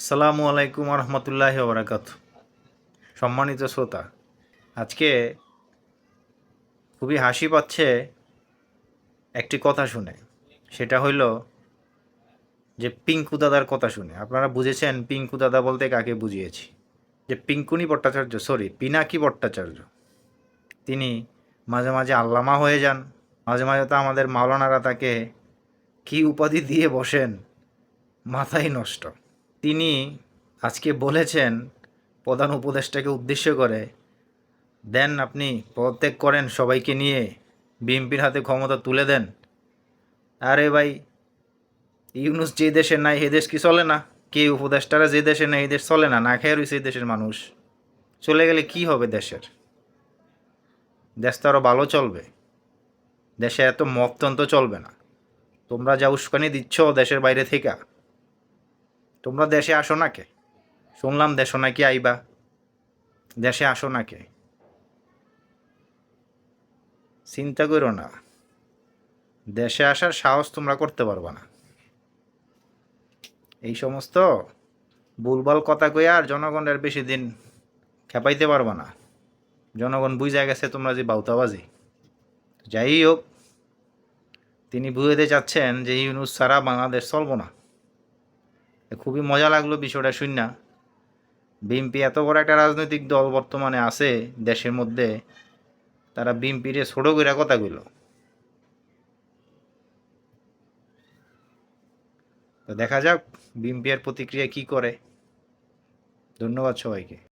আসসালামু আলাইকুম রহমতুল্লাহ বরাকাত। সম্মানিত শ্রোতা, আজকে খুবই হাসি পাচ্ছে একটি কথা শুনে। সেটা হইল যে পিঙ্কু দাদার কথা শুনে। আপনারা বুঝেছেন পিঙ্কু দাদা বলতে কাকে বুঝিয়েছি? যে পিঙ্কুনি ভট্টাচার্য সরি পিনাকি ভট্টাচার্য। তিনি মাঝে মাঝে আল্লামা হয়ে যান। মাঝে মাঝে তো আমাদের মাওলানারা তাকে কি উপাধি দিয়ে বসেন, মাথাই নষ্ট। তিনি আজকে বলেছেন, প্রধান উপদেষ্টাকে উদ্দেশ্য করে, দেন আপনি পদত্যাগ করেন সবাইকে নিয়ে, বিএনপির হাতে ক্ষমতা তুলে দেন। আরে ভাই, ইউনুস যে দেশে নাই, এ দেশ কি চলে না? কে উপদেষ্টারা যে দেশে নাই এই দেশ চলে না? না খেয়ে রয়েছে দেশের মানুষ। চলে গেলে কি হবে দেশের? দেশ তো আরও ভালো চলবে। দেশে এত মকতন্ত্র চলবে না। তোমরা যা উস্কানি দিচ্ছ দেশের বাইরে থেকে তোমরা দেশে আসো না কে? শুনলাম দেশো নাকি আইবা। দেশে আসো না কে? চিন্তা করো না। দেশে আসার সাহস তোমরা করতে পারবা না। এই সমস্ত ভুলভাল কথা কই আর জনগণের বেশি দিন খেপাইতে পারবা না। জনগণ বুঝা গেছে তোমরা যে বাউতাবাজি। যাই হোক, তিনি বুঝতে চাচ্ছেন যে ইউনুস ছাড়া বাংলাদেশ চলবো না। খুবই মজা লাগল বিষয়টা, শুন না। বিএনপি এত বড় একটা রাজনৈতিক দল বর্তমানে আছে দেশের মধ্যে, তারা বিএনপিরে ছোট করে কথাগুলো তো দেখা যাক বিএনপি এর প্রতিক্রিয়া কি করে। ধন্যবাদ সবাইকে।